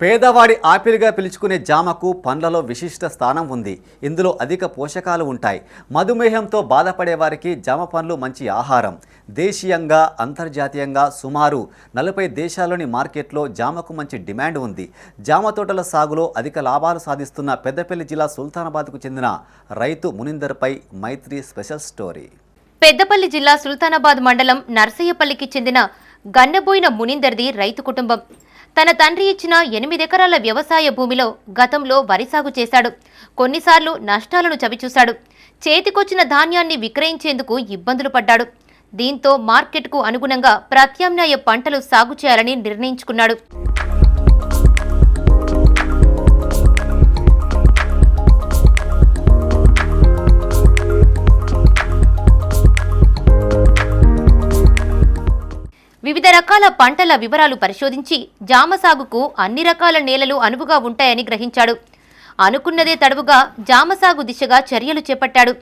పేదవాడి ఆపిల్గా పిలుచుకునే జామకు పండ్లలో విశిష్ట స్థానం ఉంది. ఇందులో అధిక పోషకాలు ఉంటాయి. మధుమేహంతో బాధపడే వారికి జామ పండ్లు మంచి ఆహారం. దేశీయంగా అంతర్జాతీయంగా సుమారు నలభై దేశాల్లోని మార్కెట్లో జామకు మంచి డిమాండ్ ఉంది. జామ తోటల సాగులో అధిక లాభాలు సాధిస్తున్న పెద్దపల్లి జిల్లా సుల్తానాబాద్కు చెందిన రైతు మునిందర్పై మైత్రి స్పెషల్ స్టోరీ. పెద్దపల్లి జిల్లా సుల్తానాబాద్ మండలం నర్సయ్యపల్లికి చెందిన గన్నబోయిన మునిందర్ది రైతు కుటుంబం. తన తండ్రి ఇచ్చిన ఎనిమిదెకరాల వ్యవసాయ భూమిలో గతంలో వరి సాగు చేశాడు. కొన్నిసార్లు నష్టాలను చవిచూశాడు. చేతికొచ్చిన ధాన్యాన్ని విక్రయించేందుకు ఇబ్బందులు పడ్డాడు. దీంతో మార్కెట్కు అనుగుణంగా ప్రత్యామ్నాయ పంటలు సాగు చేయాలని నిర్ణయించుకున్నాడు. వివిధ రకాల పంటల వివరాలు పరిశోధించి జామ సాగుకు అన్ని రకాల నేలలు అనువుగా ఉంటాయని గ్రహించాడు. అనుకున్నదే తడవుగా జామ సాగు దిశగా చర్యలు చేపట్టాడు.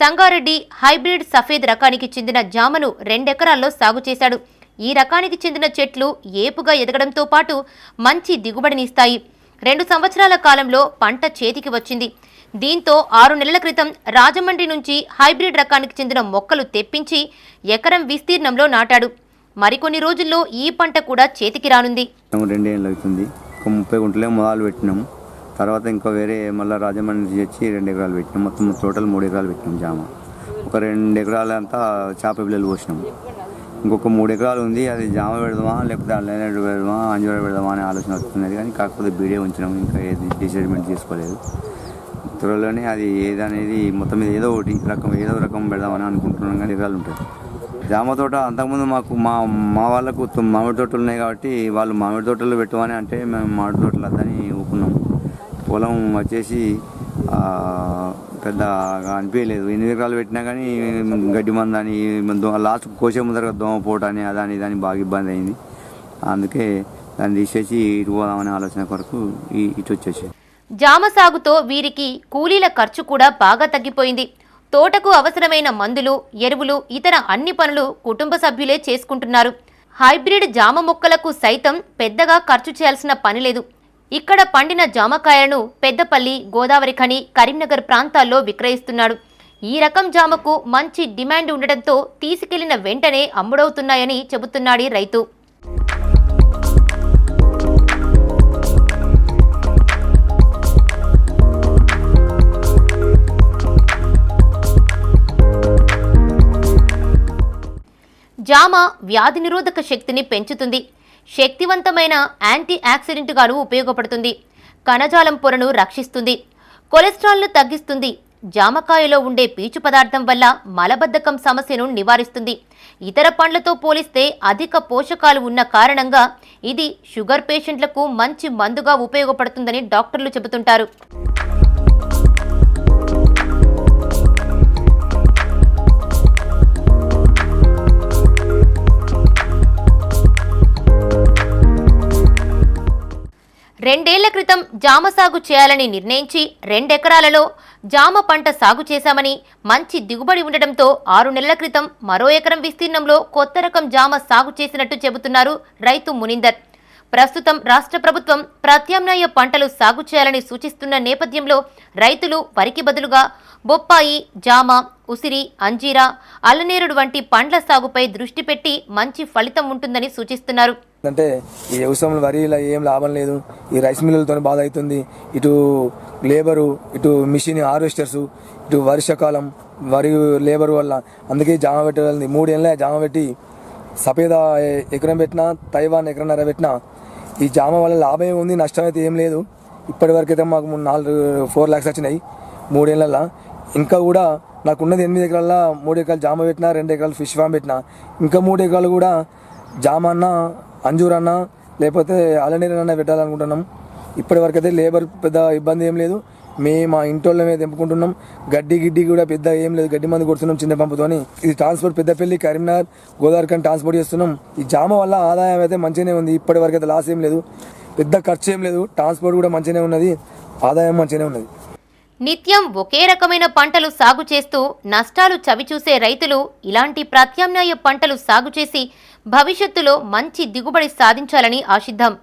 సంగారెడ్డి హైబ్రిడ్ సఫేద్ రకానికి చెందిన జామను రెండెకరాల్లో సాగు చేశాడు. ఈ రకానికి చెందిన చెట్లు ఏపుగా ఎదగడంతో పాటు మంచి దిగుబడినిస్తాయి. రెండు సంవత్సరాల కాలంలో పంట చేతికి వచ్చింది. దీంతో ఆరు నెలల క్రితం రాజమండ్రి నుంచి హైబ్రిడ్ రకానికి చెందిన మొక్కలు తెప్పించి ఎకరం విస్తీర్ణంలో నాటాడు. మరికొన్ని రోజుల్లో ఈ పంట కూడా చేతికి రానుంది. రెండేళ్ళు అవుతుంది. ఒక ముప్పై గుంటలే మొదలు పెట్టినాము తర్వాత ఇంకా వేరే మళ్ళీ రాజమండ్రి నుంచి వచ్చి రెండు ఎకరాలు పెట్టినాం. మొత్తం టోటల్ మూడు ఎకరాలు పెట్టినాం జామ. ఒక రెండు ఎకరాలు అంతా చేప పిల్లలు పోసినాము ఇంకొక మూడు ఎకరాలు ఉంది. అది జామ పెడదామా లేకపోతే అల్లనేడు పెడదామా అంజూర పెడదామా అనే ఆలోచన వస్తున్నది. కానీ కాకపోతే బీడే ఉంచినాము ఇంకా ఏది డిసైడ్మెంట్ చేసుకోలేదు. త్వరలోనే అది ఏదనేది మొత్తం మీద ఏదో ఒకటి రకం ఏదో రకం పెడదామని అనుకుంటున్నాం. కానీ ఎకరాలు ఉంటాయి. జామ తోట అంతకుముందు మాకు మా మా వాళ్ళకు మామిడి తోటలు ఉన్నాయి కాబట్టి వాళ్ళు మామిడి తోటలు పెట్టమని అంటే మేము మామిడి తోటలు వద్దని ఊపుకున్నాం పొలం వచ్చేసి పెద్ద అనిపించలేదు ఎన్ని ఎకరాలు పెట్టినా కానీ గడ్డి మంద అని లాస్ట్ కోసే ముందర దోమ పోట అని అదని దాని బాగా ఇబ్బంది అయింది. అందుకే దాన్ని తీసేసి ఇటు పోదామనే ఆలోచన కొరకు ఇటు వచ్చేసి. జామ సాగుతో వీరికి కూలీల ఖర్చు కూడా బాగా తగ్గిపోయింది. తోటకు అవసరమైన మందులు ఎరువులు ఇతర అన్ని పనులు కుటుంబ సభ్యులే చేసుకుంటున్నారు. హైబ్రిడ్ జామ మొక్కలకు సైతం పెద్దగా ఖర్చు చేయాల్సిన పని లేదు. ఇక్కడ పండిన జామకాయలను పెద్దపల్లి గోదావరి ఖని కరీంనగర్ ప్రాంతాల్లో విక్రయిస్తున్నాడు. ఈ రకం జామకు మంచి డిమాండ్ ఉండటంతో తీసుకెళ్ళిన వెంటనే అమ్ముడవుతున్నాయని చెబుతున్నాడు రైతు. జామ వ్యాధి నిరోధక శక్తిని పెంచుతుంది. శక్తివంతమైన యాంటీ ఆక్సిడెంట్గాను ఉపయోగపడుతుంది. కణజాలం పొరను రక్షిస్తుంది. కొలెస్ట్రాల్ను తగ్గిస్తుంది. జామకాయలో ఉండే పీచు పదార్థం వల్ల మలబద్ధకం సమస్యను నివారిస్తుంది. ఇతర పండ్లతో పోలిస్తే అధిక పోషకాలు ఉన్న కారణంగా ఇది షుగర్ పేషెంట్లకు మంచి మందుగా ఉపయోగపడుతుందని డాక్టర్లు చెబుతుంటారు. క్రితం జామ సాగు చేయాలని నిర్ణయించి రెండెకరాలలో జామ పంట సాగు చేశామని మంచి దిగుబడి ఉండడంతో ఆరు నెలల క్రితం మరో ఎకరం విస్తీర్ణంలో కొత్త రకం జామ సాగు చేసినట్టు చెబుతున్నారు రైతు మునిందర్. ప్రస్తుతం రాష్ట్ర ప్రభుత్వం ప్రత్యామ్నాయ పంటలు సాగు చేయాలని సూచిస్తున్న నేపథ్యంలో రైతులు వరికి బదులుగా బొప్పాయి జామ ఉసిరి అంజీరా అల్లనేరుడు వంటి పండ్ల సాగుపై దృష్టి పెట్టి మంచి ఫలితం ఉంటుందని సూచిస్తున్నారు. అంటే ఈ వ్యవసాయంలో వరి ఏం లాభం లేదు. ఈ రైస్ మిల్లులతో బాధ అవుతుంది. ఇటు లేబరు ఇటు మిషన్ హార్వెస్టర్స్ ఇటు వర్షాకాలం వరి లేబర్ వల్ల. అందుకే జామ పెట్టాలి మూడేళ్ళ జామ పెట్టి సఫేద ఎకరం పెట్టినా తైవాన్ ఎకరన్నర పెట్టినా ఈ జామ వల్ల లాభం ఏమి ఉంది నష్టం అయితే ఏం లేదు. ఇప్పటి వరకు అయితే మాకు మూడు నాలుగు ఫోర్ ల్యాక్స్ వచ్చినాయి మూడేళ్ళల్లో ఇంకా కూడా నాకు ఉన్నది ఎనిమిది ఎకరాల మూడు ఎకరాలు జామ పెట్టినా రెండు ఎకరాలు ఫిష్ ఫామ్ పెట్టినా. ఇంకా మూడు ఎకరాలు కూడా జామ అన్న అంజూర్ అన్న లేకపోతే అలనీరు అన్న పెట్టాలనుకుంటున్నాం. ఇప్పటి వరకు అయితే లేబర్ పెద్ద ఇబ్బంది ఏం లేదు. మేము మా ఇంటోళ్ళ తెంపుకుంటున్నాం. గడ్డి గిడ్డి కూడా పెద్ద ఏం లేదు. గడ్డి మంది కొడుతున్నాం చిన్న పంపుతోని. ఇది ట్రాన్స్పోర్ట్ పెద్దపల్లి కరీంనగర్ గోదావరికని ట్రాన్స్పోర్ట్ చేస్తున్నాం. ఈ జామ వల్ల ఆదాయం అయితే మంచిగానే ఉంది. ఇప్పటి వరకు అయితే లాస్ ఏం లేదు. పెద్ద ఖర్చు ఏం లేదు. ట్రాన్స్పోర్ట్ కూడా మంచిగానే ఉన్నది. ఆదాయం మంచిగానే ఉన్నది. నిత్యం ఒకే రకమైన పంటలు సాగు చేస్తూ నష్టాలు చవిచూసే రైతులు ఇలాంటి ప్రత్యామ్నాయ పంటలు సాగు చేసి భవిష్యత్తులో మంచి దిగుబడి సాధించాలని ఆశిద్దాం.